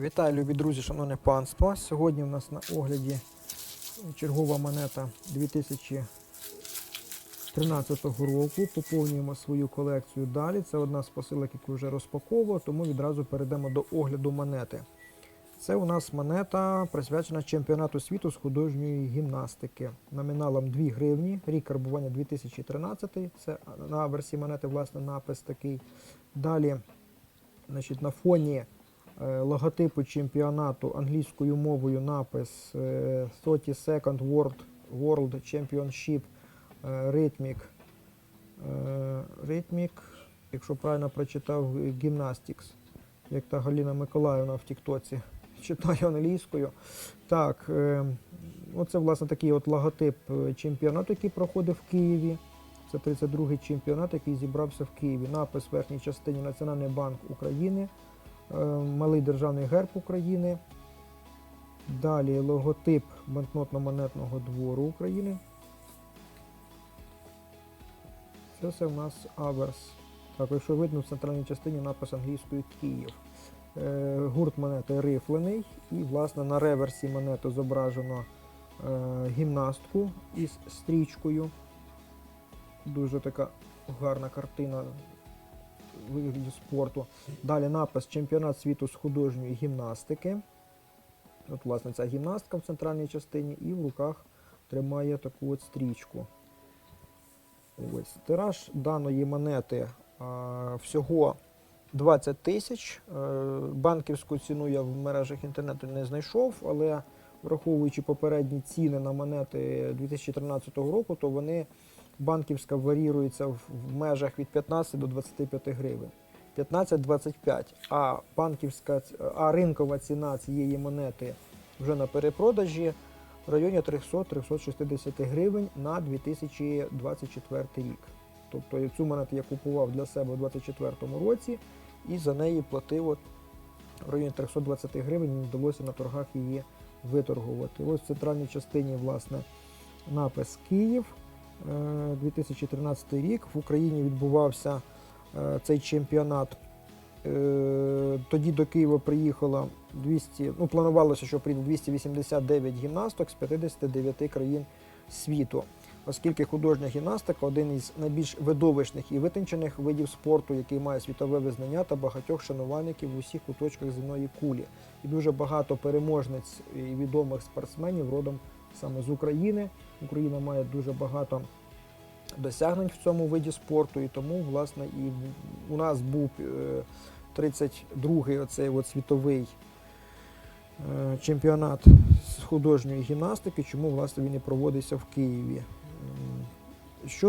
Вітаю, любі друзі, шановне панство. Сьогодні у нас на огляді чергова монета 2013 року. Поповнюємо свою колекцію далі. Це одна з посилок, яку вже розпаковував, тому відразу перейдемо до огляду монети. Це у нас монета присвячена чемпіонату світу з художньої гімнастики. Номіналом 2 гривні, рік карбування 2013. Це на версії монети, власне, напис такий. Далі, значить, на фоні логотипу чемпіонату англійською мовою напис е, 30 Second World, World Championship е, Rhythmic, е, Rhythmic, якщо правильно прочитав, Gymnastics, як та Галіна Миколаївна в Тіктоці читаю англійською. Так, е, оце власне такий от логотип е, чемпіонату, який проходив в Києві. Це 32-й чемпіонат, який зібрався в Києві. Напис в верхній частині Національний банк України, е, малий державний герб України. Далі логотип банкнотно-монетного двору України. Це все в нас аверс. Так, якщо видно в центральній частині напис англійською Київ. Е, Гурт монети рифлений. І, власне, на реверсі монети зображено е, гімнастку із стрічкою. Дуже така гарна картина вигляді спорту. Далі напис Чемпіонат світу з художньої гімнастики. От, власне, ця гімнастка в центральній частині і в руках тримає таку от стрічку. Ось. Тираж даної монети а, всього 20 тисяч. Е, Банківську ціну я в мережах інтернету не знайшов, але враховуючи попередні ціни на монети 2013 року, то вони банківська варіюється в в межах від 15 до 25 гривень. 15-25. А банківська а ринкова ціна цієї монети вже на перепродажі в районі 300-360 гривень на 2024 рік. Тобто цю монету я купував для себе у 2024 році і за неї платив от в районі 320 гривень. Мені вдалося на торгах її виторгувати. Ось в центральній частині власне напис Київ. Е, 2013 рік в Україні відбувався е, цей чемпіонат. Е, Тоді до Києва приїхало 200, ну планувалося, що прийде 289 гімнасток з 59 країн світу. Оскільки художня гімнастика один із найбільш видовищних і витончених видів спорту, який має світове визнання та багатьох шанувальників в усіх куточках земної кулі. І дуже багато переможниць і відомих спортсменів родом саме з України. Україна має дуже багато досягнень в цьому виді спорту, і тому, власне, і у нас був е, 32-й оцей от світовий е, чемпіонат з художньої гімнастики, чому власне він і проводився в Києві. Що